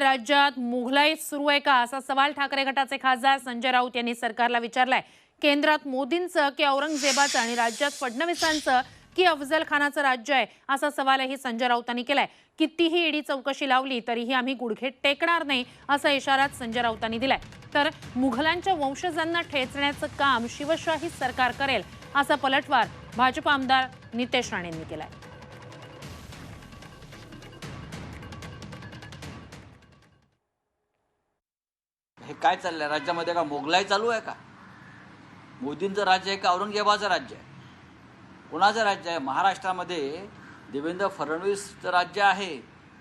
राज्यात मुघलाई सुरू आहे का असा सवाल ठाकरे गटाचे खासदार संजय राऊत यांनी सरकारला विचारलाय. केंद्रात मोदींचं की औरंगजेबाचं आणि राज्यात फडणवीसांचं की अफजल खानाचं राज्य आहे असा सवालही संजय राऊतांनी केलाय. कितीही ईडी चौकशी लावली तरीही आम्ही गुडघे टेकणार नाही असा इशारा संजय राऊतांनी दिलाय. तर मुघलांच्या वंशजांना ठेचण्याचं काम शिवशाही सरकार करेल असा पलटवार भाजप आमदार नितेश राणेंनी केलाय. हे काय चाललं आहे राज्यामध्ये का मोगलाई चालू आहे का? मोदींचं राज्य आहे का औरंगजेबाचं राज्य आहे? कुणाचं राज्य आहे? महाराष्ट्रामध्ये देवेंद्र फडणवीसचं राज्य आहे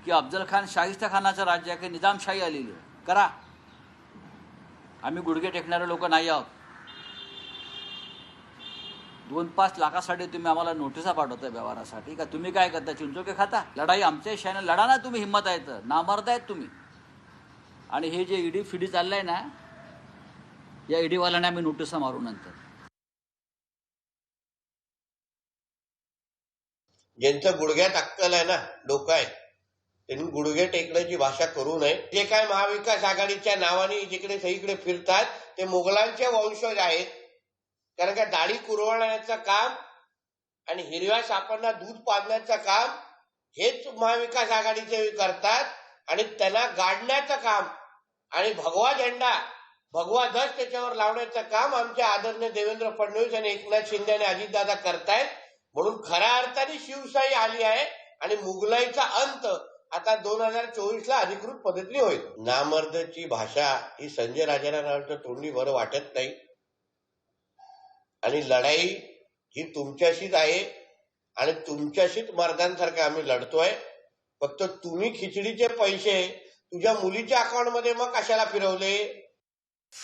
की अफजल खान शाहिस्ता खानाचं राज्य आहे की निजामशाही आलेली आहे? करा. आम्ही गुडघे टेकणारे लोक नाही आहोत. दोन पाच लाखासाठी तुम्ही आम्हाला नोटिसा पाठवताय व्यवहारासाठी. का तुम्ही काय करता? चिंचोके खाता? लढाई आमच्या शाने लढा ना तुम्ही हिंमत आहे तर. नामर्द आहेत तुम्ही. आणि हे जे ईडी फिडी चाललंय ना या ईडीवाल्यांना आम्ही नोटिसा मारू नंतर. ज्यांचं गुडघ्यात अक्कल आहे ना डोकं आहे. त्यांनी गुडघे टेकण्याची भाषा करू नये. जे काय महाविकास आघाडीच्या नावाने जिकडे सगळीकडे फिरतात ते मुघलांचे वंशज आहेत. कारण का दाढी कुरवण्याचं काम आणि हिरव्या सापांना दूध पाजण्याचं काम हेच महाविकास आघाडीचे करतात आणि त्यांना गाडण्याचं काम आणि भगवा झेंडा भगवा ध्वज त्याच्यावर लावण्याचं काम आमच्या आदरणीय देवेंद्र फडणवीस आणि एकनाथ शिंदे आणि अजितदादा करतायत. म्हणून खऱ्या अर्थाने शिवशाही आली आहे आणि मुघलाईचा अंत आता दोन हजार चोवीस ला अधिकृत पद्धतीने होईल. नामर्दची भाषा ही संजय राजांना तोंडी बरं वाटत नाही. आणि लढाई ही तुमच्याशीच आहे आणि तुमच्याशीच मर्दांसारखं आम्ही लढतोय. फक्त तुम्ही खिचडीचे पैसे तुझ्या मुलीच्या अकाउंटमध्ये मग कशाला फिरवले?